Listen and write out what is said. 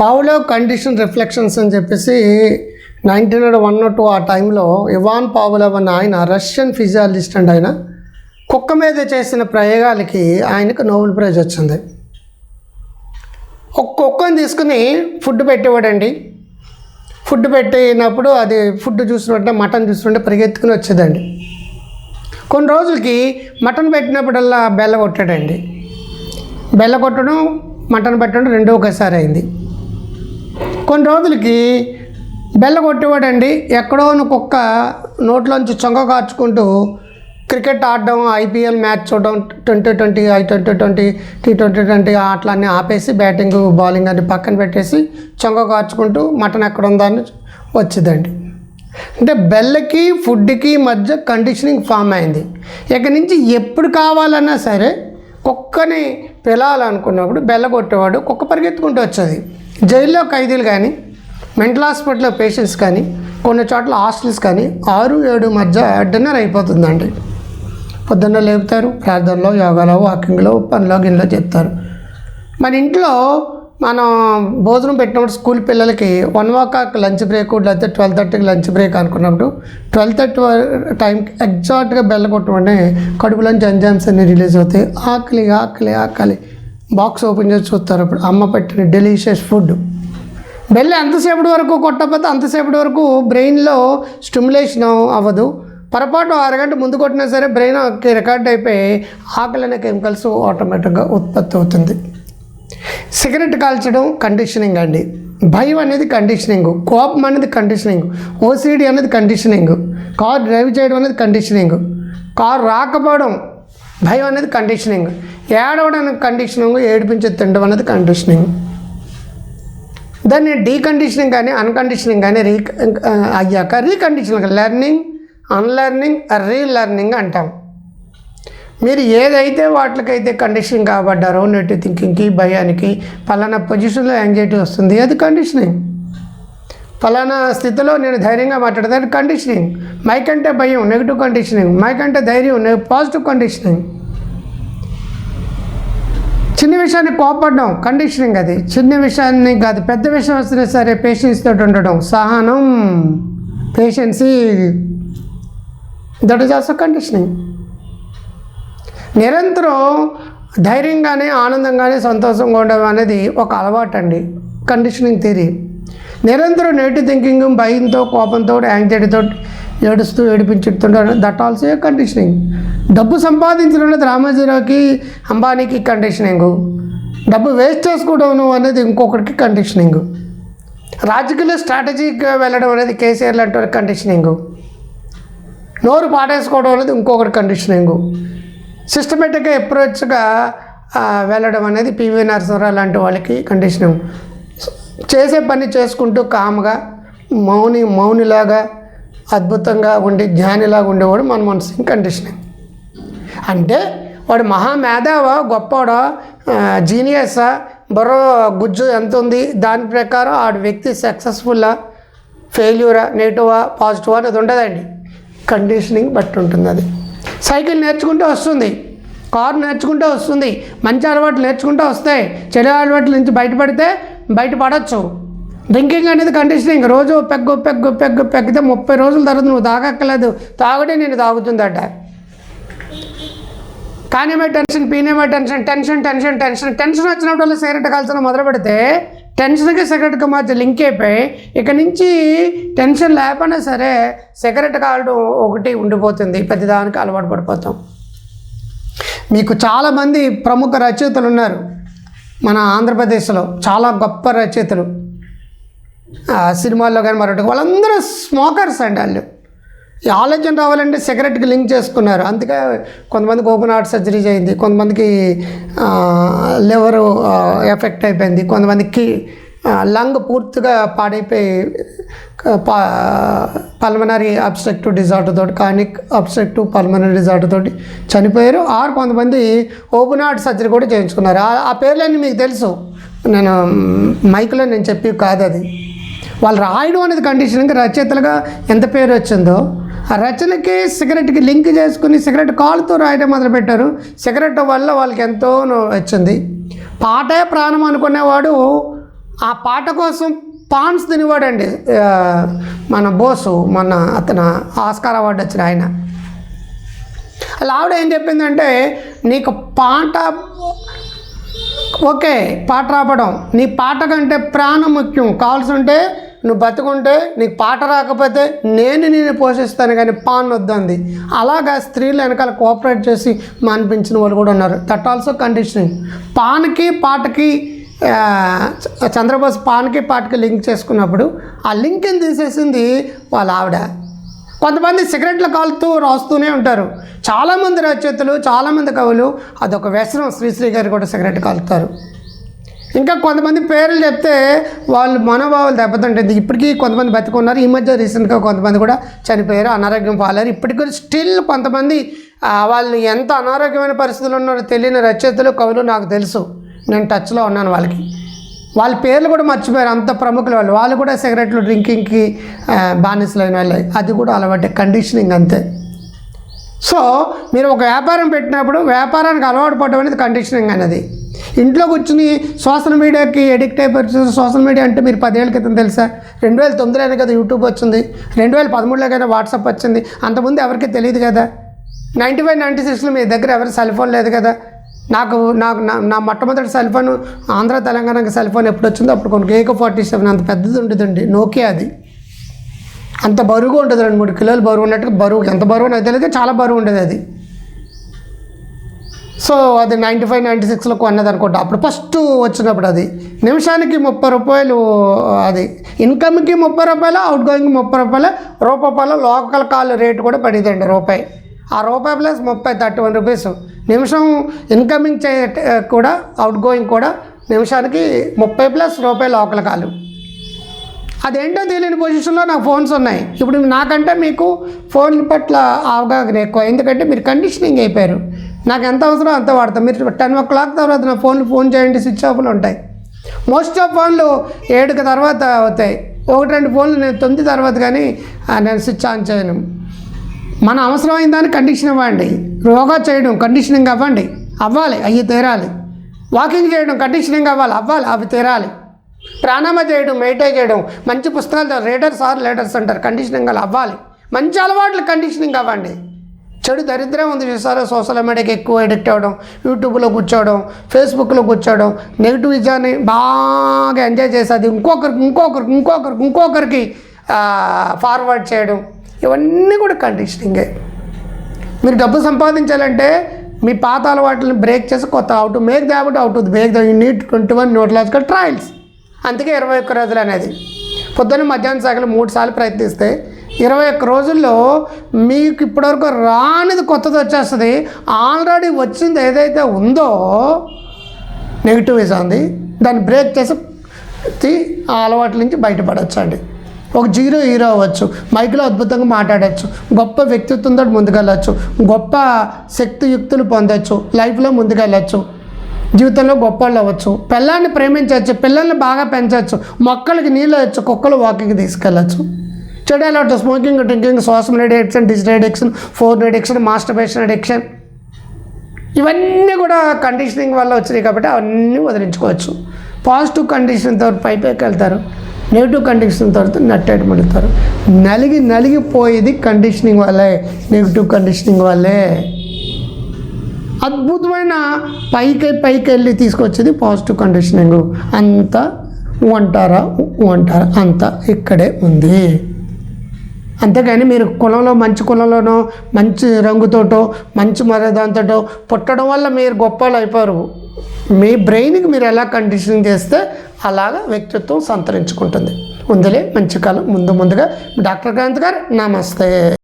పావులో condition reflections అని చెప్పేసి nineteen hundred one two ఆ టైంలో ఇవాన్ పావులవ్ అన్న ఆయన రష్యన్ ఫిజియాలజిస్ట్ అండ్ ఆయన. కుక్క మీద చేసిన ప్రయోగాలకి ఆయనకు నోబెల్ ప్రైజ్ వచ్చింది. ఒక కుక్కని తీసుకుని ఫుడ్ పెట్టేవాడండి. ఫుడ్ పెట్టినప్పుడు అది ఫుడ్ చూసినట్టే మటన్ చూసినట్టే పరిగెత్తుకుని వచ్చేదండి. కొన్ని రోజులకి మటన్ పెట్టినప్పుడల్లా బెల్ల కొట్టాడండి. బెల్ల కొట్టడం మటన్ పెట్టడం రెండో ఒకసారి అయింది. కొన్ని రోజులకి బెల్ల కొట్టేవాడండి. ఎక్కడో ఉన్న కుక్క నోట్లోంచి చొంగ కార్చుకుంటూ క్రికెట్ ఆడడం ఐపీఎల్ మ్యాచ్ చూడడం twenty twenty I twenty twenty T twenty twenty ఆటలన్నీ ఆపేసి బ్యాటింగ్ బౌలింగ్ అన్ని పక్కన పెట్టేసి చొంగ కార్చుకుంటూ మటన్ ఎక్కడ ఉందని వచ్చిందండి. అంటే బెల్లకి ఫుడ్కి మధ్య కండిషనింగ్ ఫామ్ అయింది. ఇక్కడి నుంచి ఎప్పుడు కావాలన్నా సరే కుక్కని పిలాలనుకున్నప్పుడు బెల్ల కొట్టేవాడు కుక్క పరిగెత్తుకుంటూ వచ్చేది. జైల్లో ఖైదీలు కానీ మెంటల్ హాస్పిటల్లో పేషెంట్స్ కానీ కొన్ని చోట్ల హాస్టల్స్ కానీ ఆరు ఏడు మధ్య డిన్నర్ అయిపోతుందండి. పొద్దున్న లేపుతారు ప్రార్థనలో యోగాలో వాకింగ్లో పనిలో గిన్నెలో చెప్తారు మన ఇంట్లో మనం భోజనం పెట్టినప్పుడు స్కూల్ పిల్లలకి one o'clock lunch break లేకపోతే ట్వెల్వ్ థర్టీకి లంచ్ బ్రేక్ అనుకున్నప్పుడు ట్వెల్వ్ థర్టీ టైంకి ఎగ్జాక్ట్గా బెల్ల కొట్టమంటే కడుపులోంచి జంజామ్స్ అన్ని రిలీజ్ అవుతాయి. ఆకలి ఆకలి ఆకలి. బాక్స్ ఓపెన్ చేసి చూస్తారు అప్పుడు. అమ్మ పెట్టిన డెలిషియస్ ఫుడ్ బెల్ల ఎంతసేపటి వరకు కొట్టకపోతే అంతసేపటి వరకు బ్రెయిన్లో స్టిమ్యులేషన్ అవ్వదు. పొరపాటు అరగంట ముందు కొట్టినా సరే బ్రెయిన్ రికార్డ్ అయిపోయి ఆకలి అనే కెమికల్స్ ఆటోమేటిక్గా ఉత్పత్తి అవుతుంది. సిగరెట్ కాల్చడం కండిషనింగ్ అండి. భయం అనేది కండిషనింగ్ కోపం అనేది కండిషనింగ్ ఓసిడి అనేది కండిషనింగ్ కార్ డ్రైవ్ చేయడం అనేది కండిషనింగ్ కార్ రాకపోవడం భయం అనేది కండిషనింగ్ ఏడవడం కండిషనింగ్ ఏడిపించి తినడం అనేది కండిషనింగ్ దాన్ని డీకండిషనింగ్ కానీ అన్కండిషనింగ్ కానీ రీ అయ్యాక రీకండిషనింగ్ లెర్నింగ్ అన్లెర్నింగ్ రీలెర్నింగ్ అంటాం. మీరు ఏదైతే వాటికైతే కండిషనింగ్ కాబడ్డారో నెట్ థింకింగ్కి భయానికి పలానా పొజిషన్లో యాంగ్జైటీ వస్తుంది అది కండిషనింగ్ ఫలానా స్థితిలో నేను ధైర్యంగా మాట్లాడతాను. కండిషనింగ్ మైకంటే భయం నెగిటివ్ కండిషనింగ్ మైకంటే ధైర్యం పాజిటివ్ కండిషనింగ్ చిన్న విషయాన్ని కోపడడం కండిషనింగ్ అది. చిన్న విషయాన్ని కాదు పెద్ద విషయం వస్తున్నా సరే పేషెన్స్ తోటి ఉండడం. సహనం patiency that is also conditioning నిరంతరం ధైర్యంగానే ఆనందంగానే సంతోషంగా ఉండడం అనేది ఒక అలవాటు అండి కండిషనింగ్ థియరీ నిరంతరం నెగిటివ్ థింకింగ్ భయంతో కోపంతో యాంగ్జైటీతో ఏడుస్తూ ఏడిపించుతుంటారు. దట్ ఆల్సో ఏ కండిషనింగ్ డబ్బు సంపాదించడం అనేది అంబానీకి కండిషనింగ్ డబ్బు వేస్ట్ చేసుకోవడం అనేది ఇంకొకరికి కండిషనింగ్ రాజకీయ స్ట్రాటజీగా వెళ్ళడం అనేది కేసీఆర్ లాంటి వాళ్ళకి కండిషనింగ్ నోరు పాటేసుకోవడం అనేది ఇంకొకటి కండిషనింగ్ సిస్టమేటిక్గా అప్రోచ్గా వెళ్ళడం అనేది పివి నరసింహరావు లాంటి వాళ్ళకి కండిషనింగ్ చేసే పని చేసుకుంటూ కామ్గా మౌని మౌనిలాగా అద్భుతంగా ఉండి జ్ఞానిలాగా ఉండేవాడు మన్మోహన్ సింగ్ కండిషనింగ్. అంటే వాడు మహామేధావా గొప్పవాడా జీనియసా బుర్ర గుజ్జు ఎంత ఉంది దాని ప్రకారం ఆడు వ్యక్తి సక్సెస్ఫుల్లా ఫెయిల్యూరా నెగిటివా పాజిటివా అనేది ఉండదండి. కండిషనింగ్ బట్టి ఉంటుంది అది. సైకిల్ నేర్చుకుంటే వస్తుంది కారు నేర్చుకుంటే వస్తుంది మంచి అలవాట్లు నేర్చుకుంటే వస్తాయి చెడు అలవాట్ల నుంచి బయటపడితే బయటపడవచ్చు డ్రింకింగ్ అనేది కండిషనింగ్. రోజు పెగ్గు పెగ్గు పెగ్గు పెగ్గితే ముప్పై రోజుల తర్వాత నువ్వు తాగక్కర్లేదు. తాగుడే నేను తాగుతుందట. కానేమే tension పీనేమే tension tension tension tension. Tension వచ్చినప్పుడు సిగరెట్ కాల్చడం మొదలు పెడితే టెన్షన్కి సిగరెట్కి మధ్య లింక్ అయిపోయి ఇక నుంచి టెన్షన్ లేకపోయినా సరే సిగరెట్ కాలడం ఒకటి ఉండిపోతుంది. ప్రతిదానికి అలవాటు పడిపోతాం. మీకు చాలామంది ప్రముఖ రచయితలు ఉన్నారు. మన ఆంధ్రప్రదేశ్లో చాలా గొప్ప రచయితలు. సినిమాల్లో కానీ మరొకటి వాళ్ళందరూ స్మోకర్స్ అండి వాళ్ళు. ఈ ఆలోచన రావాలంటే సిగరెట్కి లింక్ చేసుకున్నారు. అందుకే కొంతమందికి ఓపెన్ హార్ట్ సర్జరీ అయింది కొంతమందికి లివర్ ఎఫెక్ట్ అయిపోయింది కొంతమందికి లంగ్ పూర్తిగా పాడైపోయి పల్మనరీ అబ్స్ట్రక్టివ్ డిజార్డర్ తోటి కానిక్ అబ్స్ట్రక్టివ్ పల్మనరీ డిజార్డర్ తోటి చనిపోయారు. ఆరు కొంతమంది ఓపెన్ హార్ట్ సర్జరీ కూడా చేయించుకున్నారు. ఆ- పేర్లన్నీ మీకు తెలుసు. నేను మైక్లో నేను చెప్పి కాదు అది. వాళ్ళు రాయడం అనేది కండిషన్కి రచయితలుగా ఎంత పేరు వచ్చిందో ఆ రచనకి సిగరెట్కి లింక్ చేసుకుని సిగరెట్ కాలుతో రాయడం మొదలుపెట్టారు సిగరెట్ వల్ల వాళ్ళకి ఎంతో వచ్చింది. పాటే ప్రాణం అనుకునేవాడు ఆ పాట కోసం పాన్స్ తినేవాడండి మన బోసు మన అతను ఆస్కార్ అవార్డు వచ్చిన ఆయన. అలా ఆవిడ ఏం చెప్పిందంటే నీకు పాట ఓకే పాట రావడం నీ పాట కంటే ప్రాణం ముఖ్యం. కావాల్సి ఉంటే నువ్వు బతుకుంటే నీకు పాట రాకపోతే నేను నేను పోషిస్తాను కానీ పాన్ వద్దంది. అలాగా స్త్రీలు వెనకాల కోఆపరేట్ చేసి మానిపించిన వాళ్ళు కూడా ఉన్నారు. దట్ ఆల్సో కండిషనింగ్ పాన్కి పాటకి చంద్రబోస్ పాన్కి పాటకి లింక్ చేసుకున్నప్పుడు ఆ లింక్ని తీసేసింది? వాళ్ళ ఆవిడ. కొంతమంది సిగరెట్లు కాలుతూ రాస్తూనే ఉంటారు. చాలామంది రచయితలు చాలామంది కవులు అదొక వ్యసనం. శ్రీశ్రీ గారు కూడా సిగరెట్ కాలుతారు. ఇంకా కొంతమంది పేర్లు చెప్తే వాళ్ళు మనోభావాలు దెబ్బతింటుంది ఇప్పటికీ కొంతమంది బతుకున్నారు. ఈ మధ్య రీసెంట్గా కొంతమంది కూడా చనిపోయారు. అనారోగ్యం పాలారు ఇప్పటికీ కూడా స్టిల్ కొంతమంది వాళ్ళు ఎంత అనారోగ్యమైన పరిస్థితులు ఉన్నారో తెలియని రచయితలు కవులు నాకు తెలుసు. నేను టచ్లో ఉన్నాను వాళ్ళకి. వాళ్ళ పేర్లు కూడా మర్చిపోయారు. అంత ప్రముఖులు వాళ్ళు. వాళ్ళు కూడా సిగరెట్లు డ్రింకింగ్కి బానిసలైన వాళ్ళే. అది కూడా అలవాటే. కండిషనింగ్ అంతే. సో మీరు ఒక వ్యాపారం పెట్టినప్పుడు వ్యాపారానికి అలవాటు పడడం అనేది కండిషనింగ్ అనేది. ఇంట్లో కూర్చుని సోషల్ మీడియాకి ఎడిక్ట్ అయిపోయి సోషల్ మీడియా అంటే మీరు పదేళ్ళ క్రితం తెలుసా? రెండు వేల తొమ్మిదిలోనే కదా యూట్యూబ్ వచ్చింది. రెండు వేల పదమూడులోకైనా వాట్సాప్ వచ్చింది. అంతకుముందు ఎవరికి తెలియదు కదా. నైంటీ ఫైవ్ నైంటీ సిక్స్లో మీ దగ్గర ఎవరు సెల్ ఫోన్ లేదు కదా. నాకు నాకు నా నా మొట్టమొదటి సెల్ ఫోన్ ఆంధ్ర తెలంగాణకి సెల్ ఫోన్ ఎప్పుడు వచ్చిందో అప్పుడు కొన్ని ఏకో ఫార్టీ సెవెన్ అంత పెద్దది ఉంటుందండి నోకియా అది. అంత బరువుగా ఉంటుంది రెండు మూడు కిలోలు బరువు ఉన్నట్టు బరువు ఎంత బరువు నాకు తెలియదు చాలా బరువు ఉండేది అది. సో అది నైంటీ ఫైవ్ నైంటీ సిక్స్లో కొన్నది అనుకుంటా. అప్పుడు ఫస్ట్ వచ్చినప్పుడు అది. నిమిషానికి ముప్పై రూపాయలు అది. ఇన్కమ్కి ముప్పై రూపాయలు అవుట్ గోయింగ్కి ముప్పై రూపాయలు రూపాయలు లోకల్ కాల్ రేటు కూడా పడిందండి రూపాయి. ఆ రూపాయి ప్లస్ ముప్పై థర్టీ వన్ రూపీస్ నిమిషం ఇన్కమింగ్ చే కూడా అవుట్ గోయింగ్ కూడా నిమిషానికి ముప్పై ప్లస్ రూపాయలు లోకల్ కాలు అదేంటో తెలియని పొజిషన్లో నాకు ఫోన్స్ ఉన్నాయి. ఇప్పుడు నాకంటే మీకు ఫోన్ పట్ల అవగాహన ఎక్కువ. ఎందుకంటే మీరు కండిషనింగ్ అయిపోయారు. నాకు ఎంత అవసరం అంత వాడతాం. మీరు టెన్ ఓ క్లాక్ తర్వాత నా ఫోన్లు ఫోన్ చేయండి. స్విచ్ ఆఫ్లు ఉంటాయి. మోస్ట్ ఆఫ్ ఫోన్లు ఏడుకి తర్వాత అవుతాయి. ఒకటి రెండు ఫోన్లు నేను తొమ్మిది తర్వాత కానీ నేను స్విచ్ ఆన్ చేయను. మన అవసరమైన దాన్ని కండిషన్ ఇవ్వండి. యోగా చేయడం కండిషనింగ్ అవ్వండి. అవ్వాలి అవి తీరాలి. వాకింగ్ చేయడం కండిషనింగ్ అవ్వాలి అవ్వాలి అవి తీరాలి. ప్రాణామ చేయడం మెయింటైన్ చేయడం మంచి పుస్తకాలు రీడర్స్ ఆర్ లీడర్స్ అంటారు. కండిషనింగ్ అవ్వాలి మంచి అలవాట్లు కండిషనింగ్ అవ్వండి. చెడు దరిద్రం ఉంది చూసారా? సోషల్ మీడియాకి ఎక్కువ ఎడిక్ట్ అవ్వడం యూట్యూబ్లో కూర్చోవడం ఫేస్బుక్లో కూర్చోవడం నెగిటివ్ విజయాన్ని బాగా ఎంజాయ్ చేసి అది ఇంకొకరికి ఇంకొకరికి ఇంకొకరికి ఇంకొకరికి ఫార్వర్డ్ చేయడం. ఇవన్నీ కూడా కండిషనింగే మీరు డబ్బు సంపాదించాలంటే మీ పాత అలవాట్లను బ్రేక్ చేసి కొత్త out make the out out make the NEET twenty one neurological trials అందుకే ఇరవై ఒక్క రోజులు అనేది. పొద్దున్న మధ్యాహ్నం సాగలు మూడు సార్లు ప్రయత్నిస్తే ఇరవై ఒక్క రోజుల్లో మీకు ఇప్పటివరకు రానిది కొత్తది వచ్చేస్తుంది. ఆల్రెడీ వచ్చింది ఏదైతే ఉందో నెగిటివిజం ఉంది దాన్ని బ్రేక్ చేసి ఆ అలవాట్ల నుంచి బయటపడొచ్చండి. ఒక జీరో హీరో అవ్వచ్చు మైక్లో అద్భుతంగా మాట్లాడచ్చు గొప్ప వ్యక్తిత్వంతో ముందుకెళ్ళచ్చు గొప్ప శక్తియుక్తులు పొందొచ్చు లైఫ్లో ముందుకెళ్ళచ్చు జీవితంలో గొప్ప వాళ్ళు అవ్వచ్చు పిల్లల్ని ప్రేమించవచ్చు పిల్లల్ని బాగా పెంచవచ్చు మొక్కలకి నీళ్ళు వచ్చు కుక్కలు వాకింగ్కి తీసుకెళ్ళచ్చు. చెడు అలవాటు smoking drinking social addiction digital addiction phone addiction masturbation addiction ఇవన్నీ కూడా కండిషనింగ్ వల్ల వచ్చినాయి కాబట్టి అవన్నీ వదిలించుకోవచ్చు. పాజిటివ్ కండిషన్తో పైపైకి వెళ్తారు. నెగిటివ్ కండిషన్ తర్వాత నట్టేట పెడతారు. నలిగి నలిగిపోయేది కండిషనింగ్ వల్లే నెగిటివ్ కండిషనింగ్ వల్లే. అద్భుతమైన పైకి పైకి వెళ్ళి తీసుకొచ్చేది పాజిటివ్ కండిషనింగ్ అంతా వంటారా వంటారా అంత అంతా ఇక్కడే ఉంది. అంతేగాని మీరు కులంలో మంచి కులంలోనో మంచి రంగుతోటో మంచి మరదాంతోటో పుట్టడం వల్ల మీరు గొప్పలు అయిపోరు. మీ బ్రెయిన్కి మీరు ఎలా కండిషనింగ్ చేస్తే అలాగా వ్యక్తిత్వం సంతరించుకుంటుంది. ఉందిలే మంచి కాలం ముందు ముందుగా. డాక్టర్ కాంత్ గారు నమస్తే.